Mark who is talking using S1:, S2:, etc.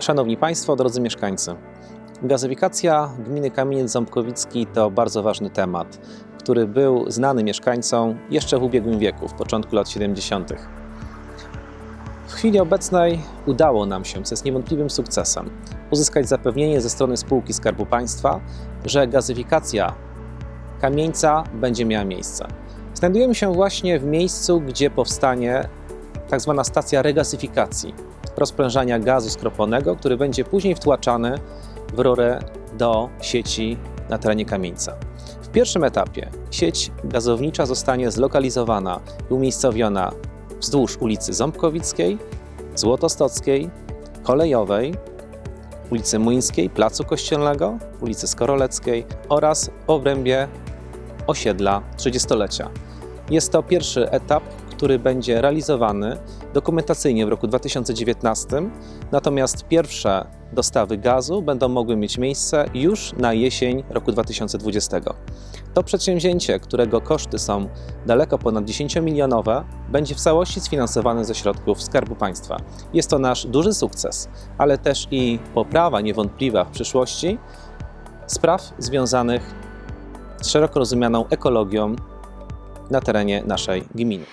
S1: Szanowni Państwo, drodzy mieszkańcy. Gazyfikacja gminy Kamieniec Ząbkowicki to bardzo ważny temat, który był znany mieszkańcom jeszcze w ubiegłym wieku, w początku lat 70. W chwili obecnej udało nam się, co jest niewątpliwym sukcesem, uzyskać zapewnienie ze strony spółki Skarbu Państwa, że gazyfikacja kamieńca będzie miała miejsce. Znajdujemy się właśnie w miejscu, gdzie powstanie tak zwana stacja regazyfikacji, rozprężania gazu skroplonego, który będzie później wtłaczany w rurę do sieci na terenie kamieńca. W pierwszym etapie sieć gazownicza zostanie zlokalizowana i umiejscowiona wzdłuż ulicy Ząbkowickiej, Złotostockiej, Kolejowej, ulicy Młyńskiej, Placu Kościelnego, ulicy Skoroleckiej oraz w obrębie osiedla 30-lecia. Jest to pierwszy etap, który będzie realizowany dokumentacyjnie w roku 2019, natomiast pierwsze dostawy gazu będą mogły mieć miejsce już na jesień roku 2020. To przedsięwzięcie, którego koszty są daleko ponad 10-milionowe, będzie w całości sfinansowane ze środków Skarbu Państwa. Jest to nasz duży sukces, ale też i poprawa niewątpliwa w przyszłości spraw związanych z szeroko rozumianą ekologią na terenie naszej gminy.